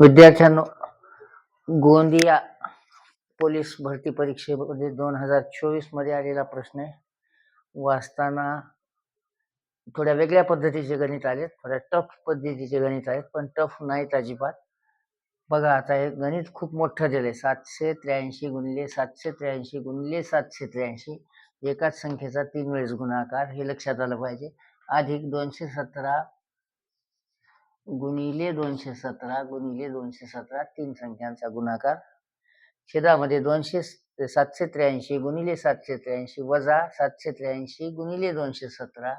विद्यार्थ्यांनो गोंदिया पोलीस भरती परीक्षेमध्ये दोन हजार चोवीसमध्ये आलेला प्रश्न आहे. वाचताना थोड्या वेगळ्या पद्धतीचे गणित आलेत थोड्या टफ पद्धतीचे गणित आहेत पण टफ नाहीत अजिबात. बघा आता हे गणित खूप मोठं दिलंय. सातशे त्र्याऐंशी गुणले सातशे त्र्याऐंशी गुणले सातशे त्र्याऐंशी. एकाच संख्येचा तीन वेळेस गुणाकार हे लक्षात आलं पाहिजे. अधिक दोनशे सतरा गुणिले दोनशे सतरा गुणिले दोनशे सतरा तीन संख्यांचा गुणाकार. छेदामध्ये दोनशे सातशे त्र्याऐंशी गुणिले सातशे त्र्याऐंशी वजा सातशे त्र्याऐंशी गुणिले दोनशे सतरा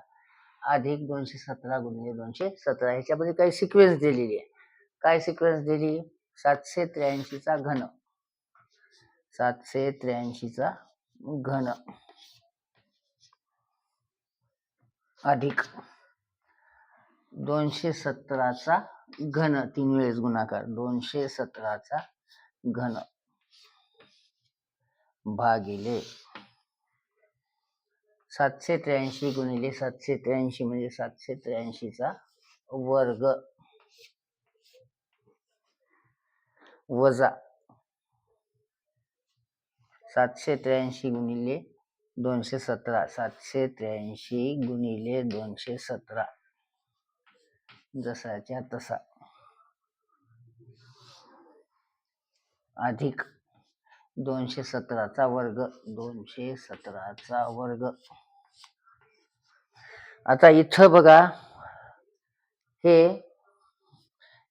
अधिक दोनशे सतरा गुणिले दोनशे सतरा. ह्याच्यामध्ये काही सिक्वेन्स दिलेली आहे. काय सिक्वेन्स दिली? सातशे त्र्याऐंशीचा घन. सातशे त्र्याऐंशीचा घन. अधिक. दोनशे सतराचा घन तीन वेळेस गुणाकार दोनशे सतराचा घन. भागिले सातशे त्र्याऐंशी गुणिले सातशे त्र्याऐंशी म्हणजे सातशे त्र्याऐंशीचा वर्ग. वजा सातशे त्र्याऐंशी गुणिले दोनशे सतरा सातशे त्र्याऐंशी गुणिले दोनशे सतरा. जसाच्या तसा. अधिक दोनशे सतराचा वर्ग दोनशे सतराचा वर्ग. आता इथं बघा हे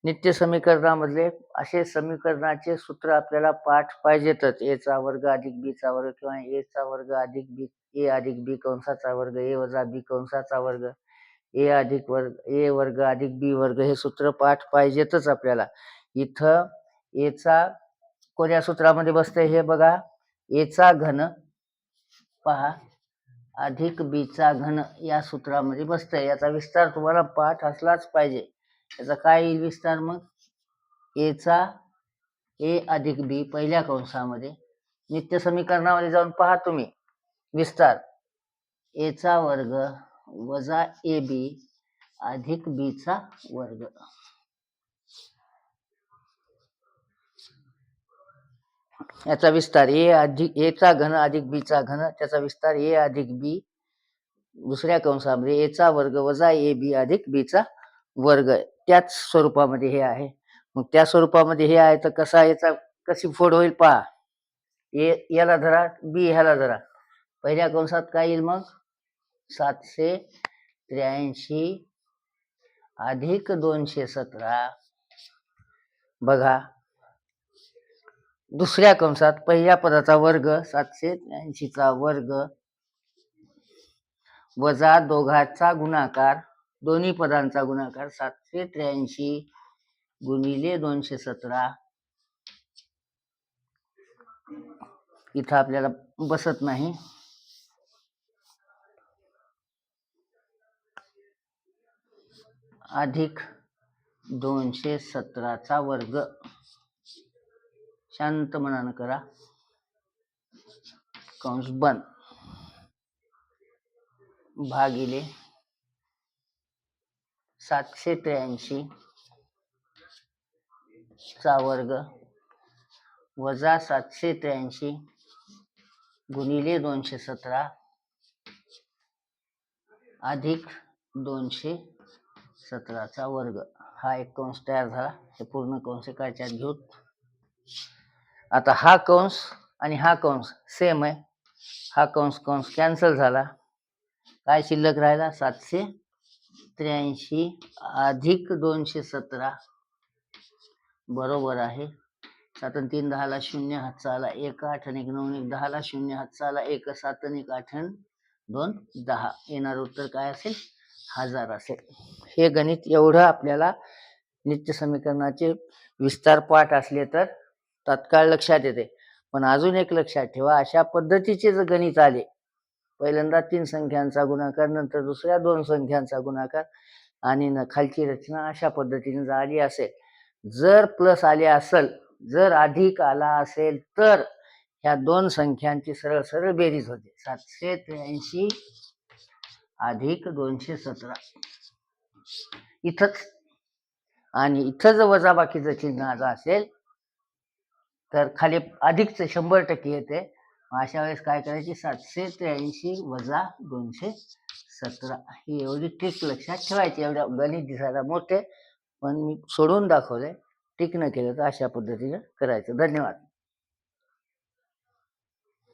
नित्य समीकरणामधले असे समीकरणाचे सूत्र आपल्याला पाठ पाहिजेतच. ए चा वर्ग अधिक बी चा वर्ग किंवा ए चा वर्ग अधिक बी ए अधिक बी कंसाचा वर्ग ए वजा बी कंसाचा वर्ग. ए अधिक वर्ग ए वर्ग अधिक बी वर्ग हे सूत्र पाठ पाहिजेतच आपल्याला. इथं एचा कोण्या सूत्रामध्ये बसते हे बघा. एचा घन पहा. अधिक बीचा घन या सूत्रामध्ये बसतंय. याचा विस्तार तुम्हाला पाठ असलाच पाहिजे. याचा काय येईल विस्तार मग? एचा ए अधिक बी पहिल्या कंसामध्ये. नित्य समीकरणामध्ये जाऊन पहा तुम्ही. विस्तार. एचा वर्ग वजा ए बी अधिक बी चा वर्ग. याचा विस्तार ए अधिक ए चा घन अधिक बी चा घन त्याचा विस्तार ए अधिक बी दुसऱ्या कंसामध्ये ए चा वर्ग वजा ए बी अधिक बी चा वर्ग. त्याच स्वरूपामध्ये हे आहे. मग त्या स्वरूपामध्ये हे आहे तर कसा याचा कशी फोड होईल पहा. ए याला धरा बी ह्याला धरा. पहिल्या कंसात काय येईल मग? सातशे त्र्याऐंशी अधिक दोनशे सतरा. बघा. दुसऱ्या कंसात पहिल्या पदाचा वर्ग सातशे त्र्याऐंशीचा वर्ग वजा दोघाचा गुणाकार दोन्ही पदांचा गुणाकार सातशे त्र्याऐंशी गुणिले दोनशे सतरा. इथं आपल्याला बसत नाही. अधिक दोनशे सतराचा वर्ग. शांत मनानं करा. कंस बंद भागिले सातशे त्र्याऐंशी चा वर्ग वजा सातशे त्र्याऐंशी गुणिले दोनशे सतरा अधिक दोनशे सतराचा वर्ग. हा एक कंस तयार झाला. हे पूर्ण कंस एकाच्यात घेऊत आता हा कंस आणि हा कंस सेम आहे. हा कंस कंस कॅन्सल झाला. काय शिल्लक राहिला? सातशे त्र्याऐंशी अधिक दोनशे सतरा. बरोबर आहे. सात तीन दहाला शून्य हातचा आला एक आठ आणि एक नऊ एक दहाला शून्य हातचा आला एक सात आणि एक आठ दोन दहा. येणार उत्तर काय असेल? हजार असेल. हे गणित एवढं आपल्याला नित्य समीकरणाचे विस्तार पाठ असले तर तात्काळ लक्षात येते. पण अजून एक लक्षात ठेवा अशा पद्धतीचे जर गणित आले पहिल्यांदा तीन संख्यांचा गुणाकार नंतर दुसऱ्या दोन संख्यांचा गुणाकार आणि न खालची रचना अशा पद्धतीने जर आली असेल जर प्लस आले असेल जर अधिक आला असेल तर ह्या दोन संख्यांची सरळ सरळ बेरीज होते. सातशे त्र्याऐंशी अधिक दोनशे सतरा. इथंच. आणि इथं जर वजाबाकीचं चिन्ह आता असेल तर खाली अधिकचं शंभर टक्के येते. मग अशा वेळेस काय करायची? सातशे त्र्याऐंशी वजा दोनशे सतरा. ही एवढी ट्रिक लक्षात ठेवायची. एवढ्या गणित दिसायला मोठे. पण मी सोडून दाखवले टिक न केलं तर अशा पद्धतीनं करायचं. धन्यवाद.